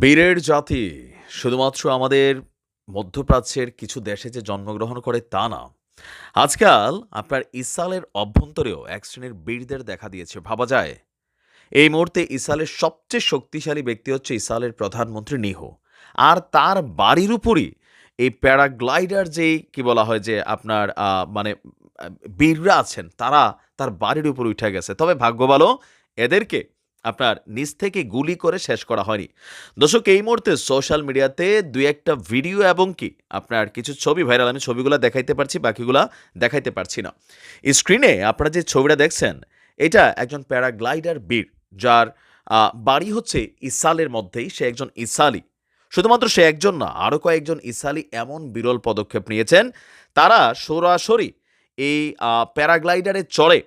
বীরের জাতি শুধুমাত্র আমাদের মধ্যপ্রাচ্যের কিছু দেশে যে জন্মগ্রহণ করে তা না, আজকাল আপনার ইসরায়েলের অভ্যন্তরেও এক শ্রেণির বীরদের দেখা দিয়েছে। ভাবা যায়, এই মুহূর্তে ইসরায়েলের সবচেয়ে শক্তিশালী ব্যক্তি হচ্ছে ইসরায়েলের প্রধানমন্ত্রী নিহু আর তার বাড়ির উপরই এই প্যারাগ্লাইডার যেই কি বলা হয় যে, আপনার মানে বীররা আছেন, তারা তার বাড়ির উপর উঠে গেছে। তবে ভাগ্য ভালো, এদেরকে আপনার নিচ থেকে গুলি করে শেষ করা হয়নি। দর্শক, এই মুহূর্তে সোশ্যাল মিডিয়াতে দুই একটা ভিডিও এবং কি আপনার কিছু ছবি ভাইরাল আমি ছবিগুলো দেখাইতে পারছি, বাকিগুলা দেখাইতে পারছি না। স্ক্রিনে আপনারা যে ছবিটা দেখছেন, এটা একজন প্যারাগ্লাইডার বীর, যার বাড়ি হচ্ছে ইসালের মধ্যেই, সে একজন ইসালি। শুধুমাত্র সে একজন না আরও কয়েকজন ইসালি এমন বিরল পদক্ষেপ নিয়েছেন। তারা সরাসরি এই প্যারাগ্লাইডারে চড়ে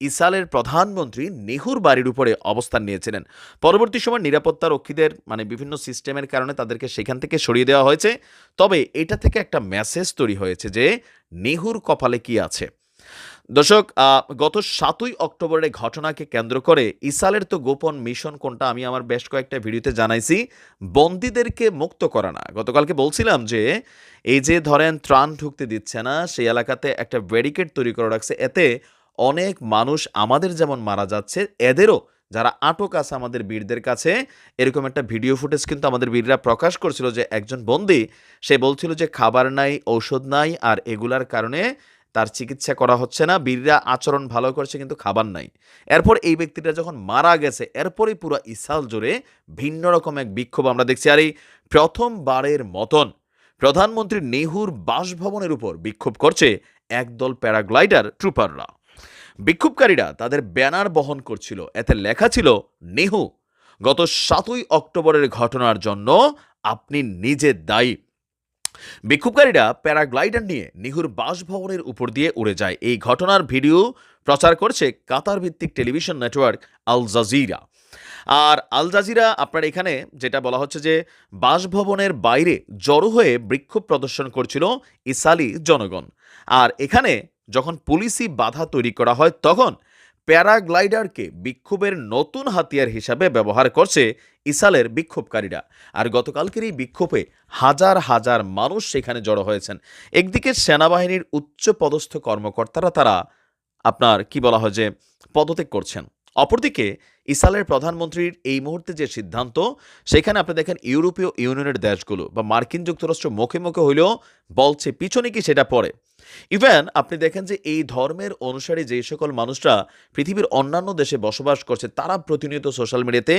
ইসরায়েলের প্রধানমন্ত্রী নেহুর বাড়ির উপরে অবস্থান নিয়েছিলেন। পরবর্তী সময় নিরাপত্তা রক্ষীদের মানে বিভিন্ন সিস্টেমের কারণে তাদেরকে সেখান থেকে সরিয়ে দেওয়া হয়েছে। তবে এটা থেকে একটা মেসেজ তৈরি হয়েছে যে, নেহুর কপালে কি আছে? দর্শক গত সাতই অক্টোবরের ঘটনাকে কেন্দ্র করে ইসালের তো গোপন মিশন কোনটা আমি আমার বেশ কয়েকটা ভিডিওতে জানাইছি, বন্দীদেরকে মুক্ত করা না। গতকালকে বলছিলাম যে, এই যে ধরেন ত্রাণ ঢুকতে দিচ্ছে না, সেই এলাকাতে একটা ব্যারিকেড তৈরি করে রাখছে। এতে অনেক মানুষ আমাদের যেমন মারা যাচ্ছে, এদেরও যারা আটক আছে আমাদের বীরদের কাছে, এরকম একটা ভিডিও ফুটেজ কিন্তু আমাদের বীররা প্রকাশ করছিল যে একজন বন্দি, সে বলছিল যে খাবার নাই, ঔষধ নাই, আর এগুলার কারণে তার চিকিৎসা করা হচ্ছে না, বীররা আচরণ ভালো করছে কিন্তু খাবার নাই। এরপর এই ব্যক্তিটা যখন মারা গেছে, এরপরই পুরো ইসাল জুড়ে ভিন্ন রকম এক বিক্ষোভ আমরা দেখছি। আর এই প্রথমবারের মতন প্রধানমন্ত্রী নেহুর বাসভবনের উপর বিক্ষোভ করছে একদল প্যারাগ্লাইডার ট্রুপাররা। বিক্ষোভকারীরা তাদের ব্যানার বহন করছিল। এতে লেখা ছিল, নেহু, গত সাতই অক্টোবরের ঘটনার জন্য আপনি নিজে দায়ী। বিক্ষোভকারীরা প্যারাগ্লাইডার নিয়ে নিহুর বাসভবনের উপর দিয়ে উড়ে যায়। এই ঘটনার ভিডিও প্রচার করছে কাতার ভিত্তিক টেলিভিশন নেটওয়ার্ক আল জাজিরা। আর আল জাজিরা, আপনার এখানে যেটা বলা হচ্ছে যে, বাসভবনের বাইরে জড়ো হয়ে বিক্ষোভ প্রদর্শন করছিল ইসালি জনগণ। আর এখানে যখন পুলিশি বাধা তৈরি করা হয়, তখন প্যারাগ্লাইডারকে বিক্ষোভের নতুন হাতিয়ার হিসাবে ব্যবহার করছে ইসালের বিক্ষোভকারীরা। আর গতকালকের এই বিক্ষোভে হাজার হাজার মানুষ সেখানে জড়ো হয়েছেন। একদিকে সেনাবাহিনীর উচ্চ পদস্থ কর্মকর্তারা তারা আপনার কি বলা হয় যে পদত্যাগ করছেন। অপরদিকে ইসালের প্রধানমন্ত্রীর এই মুহূর্তে যে সিদ্ধান্ত, সেখানে আপনি দেখেন ইউরোপীয় ইউনিয়নের দেশগুলো বা মার্কিন যুক্তরাষ্ট্র মুখে মুখে হইলেও বলছে, পিছনে কি সেটা পড়ে? ইভেন আপনি দেখেন যে এই ধর্মের অনুসারী যে সকল মানুষরা পৃথিবীর অন্যান্য দেশে বসবাস করছে, তারা প্রতিনিয়ত সোশ্যাল মিডিয়াতে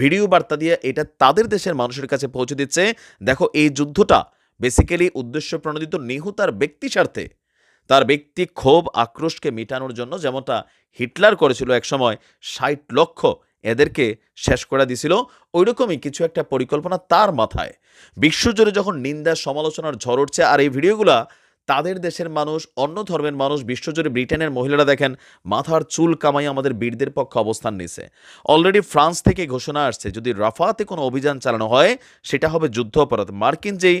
ভিডিও বার্তা দিয়ে এটা তাদের দেশের মানুষের কাছে পৌঁছে দিচ্ছে। দেখো, এই যুদ্ধটা বেসিক্যালি উদ্দেশ্য প্রণোদিত নিহু তার ব্যক্তি স্বার্থে। তার ব্যক্তি ক্ষোভ, আক্রোশকে মেটানোর জন্য যেমনটা হিটলার করেছিল একসময়, ষাট লক্ষ এদেরকে শেষ করে দিছিল ওইরকমই কিছু একটা পরিকল্পনা তার মাথায়। বিশ্বজুড়ে যখন নিন্দা, সমালোচনার ঝড় উঠছে আর এই ভিডিওগুলা তাদের দেশের মানুষ, অন্য ধর্মের মানুষ, বিশ্বজুড়ে ব্রিটেনের মহিলারা দেখেন, মাথার চুল কামাই আমাদের বীরদের পক্ষে অবস্থান নিছে। অলরেডি ফ্রান্স থেকে ঘোষণা আসছে, যদি রাফাতে কোনো অভিযান চালানো হয়, সেটা হবে যুদ্ধ অপরাধ। মার্কিন যেই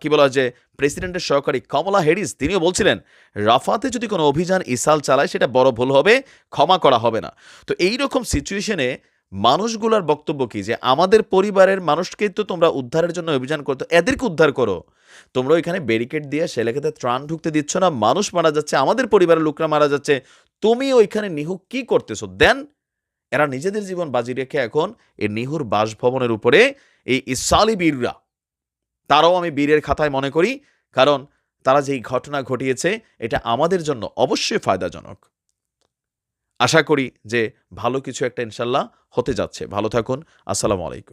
কি বলা যে, প্রেসিডেন্টের সহকারী কমলা হ্যারিস তিনিও বলছিলেন, রাফাতে যদি কোনো অভিযান ইসাল চালায়, সেটা বড় ভুল হবে, ক্ষমা করা হবে না। তো এই রকম সিচুয়েশনে মানুষগুলোর বক্তব্য কি? যে আমাদের পরিবারের মানুষকেই তো তোমরা উদ্ধারের জন্য অভিযান করতো, এদেরকে উদ্ধার করো। তোমরা ওইখানে ব্যারিকেড দিয়ে সে এলাকাতে ত্রাণ ঢুকতে দিচ্ছ না, মানুষ মারা যাচ্ছে, আমাদের পরিবারের লোকরা মারা যাচ্ছে, তুমি ওইখানে নিহু কি করতেছো? দেন এরা নিজেদের জীবন বাজি রেখে এখন এই নিহুর বাসভবনের উপরে এই ইসালি বীররা, তারাও আমি বীরের খাতায় মনে করি, কারণ তারা যেই ঘটনা ঘটিয়েছে, এটা আমাদের জন্য অবশ্যই ফায়দাজনক। আশা করি যে ভালো কিছু একটা ইনশাল্লাহ হতে যাচ্ছে। ভালো থাকুন। আসসালামু আলাইকুম।